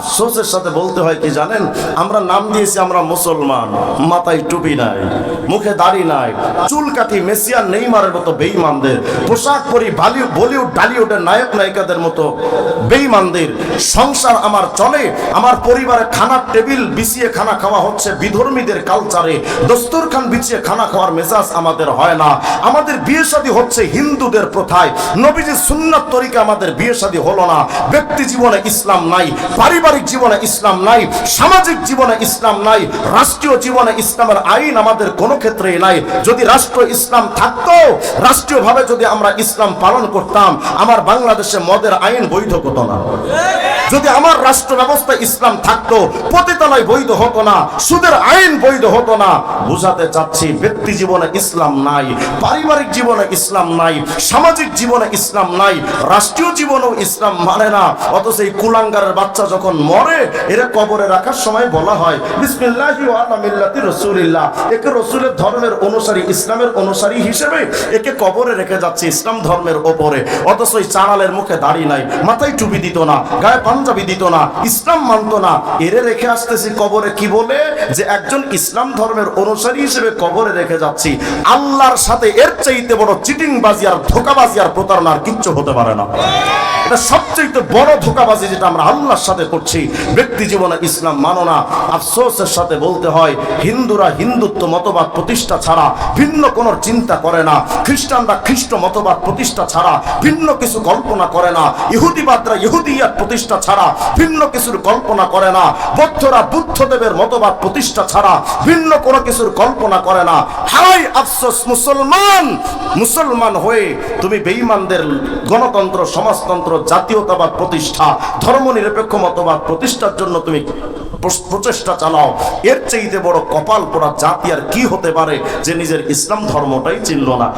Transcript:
আফসোসের সাথে বলতে হয় কি জানেন? আমরা নাম দিয়েছি, আমরা মুসলমান। মাথায় টুপি নাই, মুখে দাড়ি নাই। চুল কাটি মেসিয়ার নেইমারের মতো বেইমানদের, পোশাক পরি বালি বলিউড, ডালিউডের নায়ক, নায়িকাদের মতো বেইমানদের সংসার আমার চলে। আমার পরিবারে খানার টেবিল বিছিয়ে খানা খাওয়া হচ্ছে বিধর্মীদের কালচারে দস্তরখান বিছিয়ে খানা খাওয়ার মেজাজ আমাদের হয় না। আমাদের বিয়ে শাদী হচ্ছে হিন্দুদের প্রথায়। নবীজি সুন্নাত তরিকা আমাদের বিয়ে শাদী হলো না। ব্যক্তি জীবনে ইসলাম নাই, পারিবারিক জীবনে ইসলাম নাই, সামাজিক জীবনে ইসলাম নাই, রাষ্ট্রীয় জীবনে ইসলামের আইন আমাদের কোনো ক্ষেত্রেই নাই। যদি রাষ্ট্র ইসলাম থাকতো, রাষ্ট্রীয়ভাবে যদি আমরা ইসলাম পালন করতাম, আমার বাংলাদেশে মদের আইন বৈধ হতো না। যদি আমার রাষ্ট্র ব্যবস্থা ইসলাম থাকতো, পতিতালয় বৈধ হতো না, সুদের আইন বৈধ হতো না, বুঝাতে চাচ্ছি ব্যক্তি জীবনে ইসলাম নাই, পারিবারিক জীবনে ইসলাম নাই, সামাজিক জীবনে ইসলাম নাই, রাষ্ট্রীয় জীবনেও ইসলাম মানে না। অথচ এই কুলাঙ্গারের বাচ্চা যখন মরে, এরা কবরে রাখার সময় বলা হয়, বিসমিল্লাহি মিল্লাতি রাসূলিল্লাহ। একে রাসূলের ধর্মের অনুসারী, ইসলামের অনুসারী হিসেবে একে কবরে রেখে যাচ্ছে ইসলাম ধর্মের ওপরে। অথচ এই চাড়ালের মুখে দাড়ি নাই, মাথায় টুপি দিত না, গায়ে পাঞ্জাবি দিত না, ইসলাম মানত না। এরে রেখে আসতেছি কবরে কি বলে? যে একজন ইসলাম ধর্মের অনুসারী হিসেবে কবরে রেখে যাচ্ছি। আল্লাহর সাথে এর চাইতে বড় চিটিংবাজি আর ধোকাবাজি আর প্রতারণার কিচ্ছু হতে পারে না। এটা সবচেয়ে বড় ধোকাবাজি যেটা আমরা আল্লাহর সাথে করছি, ব্যক্তি জীবনে ইসলাম মানো না। আফসোসের সাথে বলতে হয়, হিন্দুরা হিন্দুত্ব মতবাদ প্রতিষ্ঠা ছাড়া ভিন্ন কোনো চিন্তা করে না। খ্রিস্টানরা খ্রিস্ট মতবাদ প্রতিষ্ঠা ছাড়া ভিন্ন কিছু কল্পনা করে না। ইহুদিবাদরা ইহুদিয়াত প্রতিষ্ঠা ছাড়া ভিন্ন কিছুর কল্পনা করে না। বৌদ্ধরা বুদ্ধদেবের মতবাদ প্রতিষ্ঠা ছাড়া ভিন্ন কোনো কিছুর কল্পনা করে না। হাই, আফসোস, মুসলমান! মুসলমান হয়ে তুমি বেঈমানদের গণতন্ত্র, সমাজতন্ত্র জাতীয়তাবাদ প্রতিষ্ঠা ধর্ম নিরপেক্ষ মতবাদ প্রতিষ্ঠার জন্য তুমি প্রচেষ্টা চালাও। এর চাইতে বড় কপাল পোড়া জাতি আর কি হতে পারে যে নিজের ইসলাম ধর্মটাই চিনল না?